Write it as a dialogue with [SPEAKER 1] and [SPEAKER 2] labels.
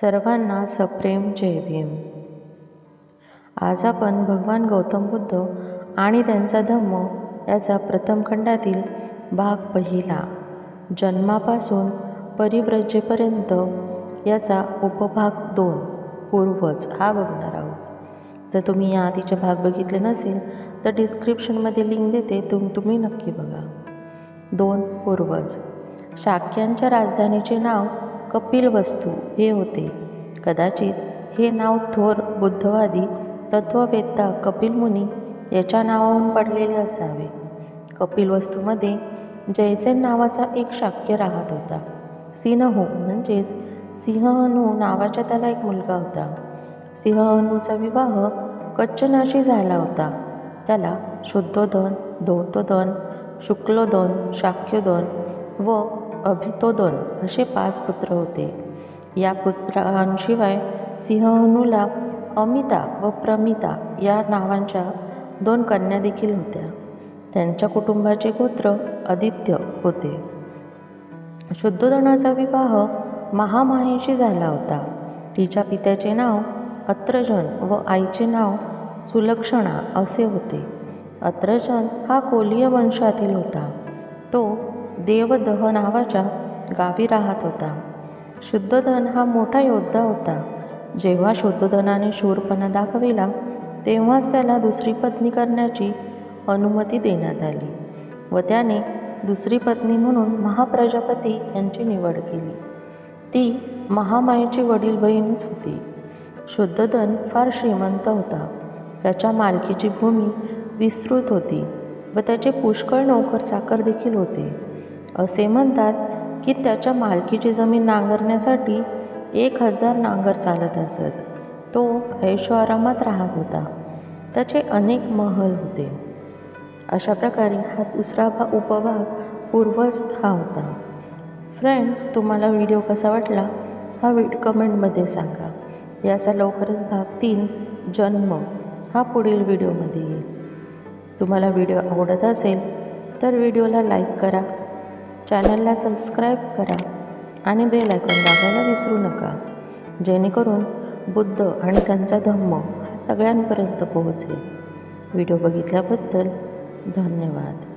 [SPEAKER 1] सर्वांना सप्रेम जय भीम. आज आपण भगवान गौतम बुद्ध आणि त्यांचा धम्म याचा प्रथम खंडातील भाग पहिला जन्मापासून परिव्रजेपर्यंत याचा उपभाग दोन पूर्वज. हा बघणार आहोत. जर तुम्ही या आधीचे भाग बघितले नसेल तर डिस्क्रिप्शनमध्ये लिंक देते तुम तुम्ही नक्की बघा. दोन पूर्वज. शाक्यांच्या राजधानीचे नाव कपिल वस्तू हे होते. कदाचित हे नाव थोर बुद्धवादी तत्ववेत्ता कपिल मुनी याच्या नावावरून पडलेले असावे. कपिल वस्तूमध्ये जयसेन नावाचा एक शाक्य राहत होता. सिंहहू म्हणजेच सिंहहनू नावाचा त्याला एक मुलगा होता. सिंहहनूचा विवाह कच्चनाशी झाला होता. त्याला शुद्धोदन धौतोदन शुक्लोदन शाक्योधन व अभितोदन असे पाच पुत्र होते. या पुत्रांशिवाय सिंहनुला अमिता व प्रमिता या नावांच्या दोन कन्या देखील होत्या. त्यांच्या कुटुंबाचे गोत्र आदित्य होते. शुद्धोदनाचा विवाह महामाहेशी झाला होता. तिच्या पित्याचे नाव अत्रजन व आईचे नाव सुलक्षणा असे होते. अत्रजन हा कोलीय वंशातील होता. तो देवदह नावाच्या गावी राहत होता. शुद्धधन हा मोठा योद्धा होता. जेव्हा शुद्धधनाने शूरपणा दाखविला तेव्हाच त्याला दुसरी पत्नी करण्याची अनुमती देण्यात आली व त्याने दुसरी पत्नी म्हणून महाप्रजापती यांची निवड केली. ती महामायेची वडील बहीणच होती. शुद्धधन फार श्रीमंत होता. त्याच्या मालकीची भूमी विस्तृत होती व त्याचे पुष्कळ नोकर चाकर देखील होते. असे म्हणतात की त्याच्या मालकीची जमीन नांगरण्यासाठी एक हजार नांगर चालत असत. तो ऐशोआरामात राहत होता. त्याचे अनेक महल होते. अशा प्रकारे हा दुसरा भा उपभाग पूर्वज हा होता. फ्रेंड्स तुम्हाला व्हिडिओ कसा वाटला? हा व्हिड कमेंटमध्ये सांगा. याचा लवकरच भाग तीन जन्म हा पुढील व्हिडिओमध्ये येईल. तुम्हाला व्हिडिओ आवडत असेल तर व्हिडिओला लाईक करा. चॅनलला सबस्क्राईब करा आणि बेल आयकॉन दाबायला विसरू नका. जेणेकरून बुद्ध आणि त्यांचा धम्म हा सगळ्यांपर्यंत पोहोचेल. व्हिडिओ बघितल्याबद्दल धन्यवाद.